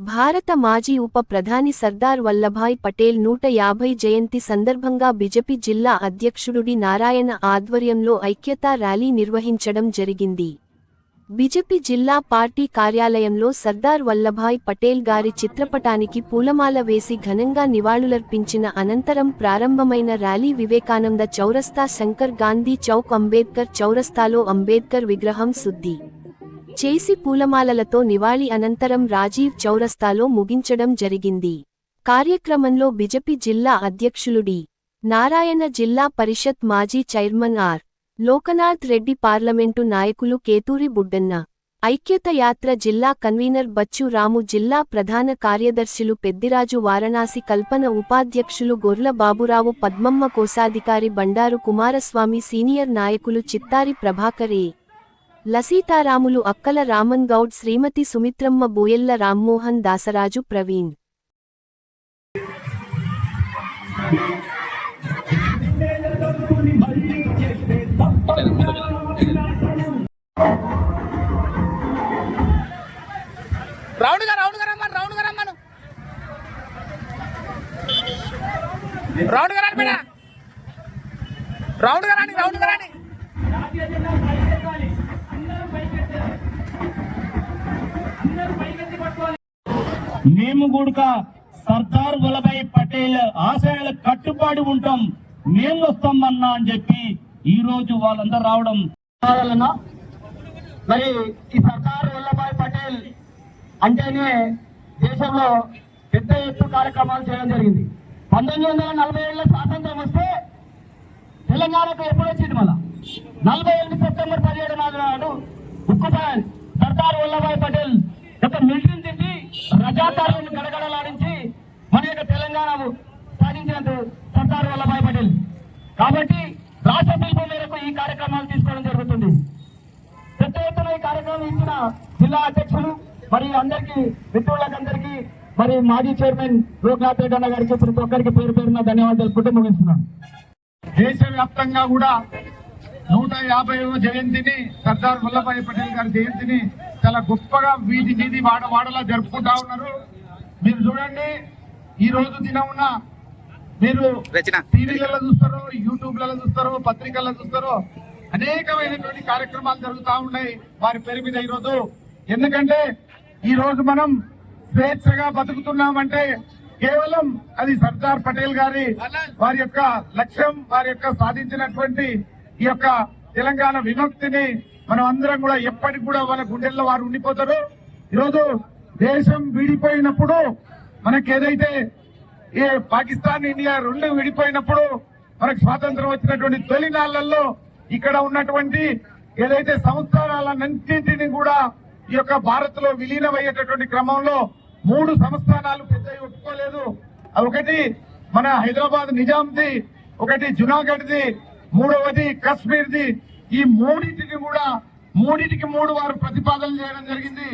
భారత మాజీ ఉప ప్రధాని సర్దార్ వల్లభాయ్ పటేల్ నూట యాభై జయంతి సందర్భంగా బిజెపి జిల్లా అధ్యక్షుడుడి నారాయణ ఆధ్వర్యంలో ఐక్యతా ర్యాలీ నిర్వహించడం జరిగింది. బిజెపి జిల్లా పార్టీ కార్యాలయంలో సర్దార్ వల్లభాయ్ పటేల్ గారి చిత్రపటానికి పూలమాల వేసి ఘనంగా నివాళులర్పించిన అనంతరం ప్రారంభమైన ర్యాలీ వివేకానంద చౌరస్తా శంకర్ గాంధీ చౌక్ అంబేద్కర్ చౌరస్తాలో అంబేద్కర్ విగ్రహం సుద్ది చేసి పూలమాలలతో నివాళి అనంతరం రాజీవ్ చౌరస్తాలో ముగించడం జరిగింది. కార్యక్రమంలో బిజెపి జిల్లా అధ్యక్షులుడి నారాయణ జిల్లా పరిషత్ మాజీ chairman R. Lokanath Reddy parliament నాయకులు కేతూరి బుడ్డన్న. ఐక్యత యాత్ర జిల్లా కన్వీనర్ బచ్చు రాము జిల్లా ప్రధాన కార్యదర్శులు పెద్దిరాజు వారణాసి కల్పన ఉపాధ్యక్షులు గొర్ల బాబురావు పద్మమ్మ కోశాధికారి బండారు కుమారస్వామి సీనియర్ నాయకులు చిత్తారి ప్రభాకరే లసీతారాములు అక్కల రామన్ గౌడ్ శ్రీమతి సుమిత్రమ్మ బోయెల్ల రామ్మోహన్ దాసరాజు ప్రవీణ్. రౌండ్గా రౌండ్గా రమ్మను రౌండ్గా రమ్మను. రౌండ్గా రండి బిడ్డ రౌండ్గా రండి రౌండ్గా రండి మేము కూడా సర్దార్ వల్లభాయ్ పటేల్ ఆశయాల కట్టుబాటు ఉంటాం. మేము వస్తాం అన్నా అని చెప్పి ఈ రోజు వాళ్ళందరూ రావడం కావాలన్నా మరి ఈ సర్దార్ వల్లభాయ్ పటేల్ అంటేనే దేశంలో పెద్ద ఎత్తు కార్యక్రమాలు చేయడం జరిగింది. పంతొమ్మిది వందల నలభై ఏళ్ళ స్వాతంత్రం వస్తే తెలంగాణకు ఎప్పుడు వచ్చింది మళ్ళా. నలభై ఎనిమిది సెప్టెంబర్ పదిహేడు నాడు ఉక్కుపాయన్ సర్దార్ వల్లభాయ్ పటేల్ యొక్క మిలిటరీ తిట్టి గడగడలాడించి మన యొక్క తెలంగాణ సాధించినట్టు సర్దార్ వల్లభాయ్ పటేల్. కాబట్టి రాష్ట్ర పిలుపు మేరకు ఈ కార్యక్రమాలు తీసుకోవడం జరుగుతుంది. పెద్ద ఎత్తున ఈ కార్యక్రమం ఇచ్చిన జిల్లా అధ్యక్షులు మరి అందరికీ మిత్రులందరికీ మరి మాజీ చైర్మన్ లోక్నాథ్ రెడ్డి అన్న గారికి ప్రతి ఒక్కరికి పేరు పేరున ధన్యవాదాలు తెలుపుకుంటూ ముగిస్తున్నాను. దేశవ్యాప్తంగా కూడా నూట యాభైవ జయంతిని సర్దార్ వల్లభాయ్ పటేల్ గారి జయంతిని చాలా గొప్పగా వీధి వీధి వాడ వాడలా జరుపుకుంటా ఉన్నారు. మీరు చూడండి ఈ రోజు దినమున మీరు టీవీలలో చూస్తారో యూట్యూబ్లలో చూస్తారో పత్రికల్లో చూస్తారో అనేకమైనటువంటి కార్యక్రమాలు జరుగుతూ ఉన్నాయి వారి పేరు మీద ఈరోజు. ఎందుకంటే ఈ రోజు మనం స్వేచ్ఛగా బతుకుతున్నామంటే కేవలం అది సర్దార్ పటేల్ గారి వారి యొక్క లక్ష్యం వారి యొక్క సాధించినటువంటి ఈ యొక్క తెలంగాణ విముక్తిని మనం అందరం కూడా ఎప్పటికి కూడా వాళ్ళ గుండెల్లో వారు ఉండిపోతారు. ఈరోజు దేశం విడిపోయినప్పుడు మనకి ఏదైతే ఈ పాకిస్తాన్ ఇండియా రెండు విడిపోయినప్పుడు మనకు స్వాతంత్రం వచ్చినటువంటి తొలినాళ్ళలో ఇక్కడ ఉన్నటువంటి ఏదైతే సంస్థానాలన్నింటినీ కూడా ఈ యొక్క భారత్లో విలీనమయ్యేటటువంటి క్రమంలో మూడు సంస్థానాలు పెద్దవి ఒప్పుకోలేదు. అది ఒకటి మన హైదరాబాద్ నిజాంది ఒకటి జునాగఢ్ది మూడవది కశ్మీర్ది ఈ మూడింటికి కూడా మూడింటికి మూడు వారు ప్రతిపాదన చేయడం జరిగింది.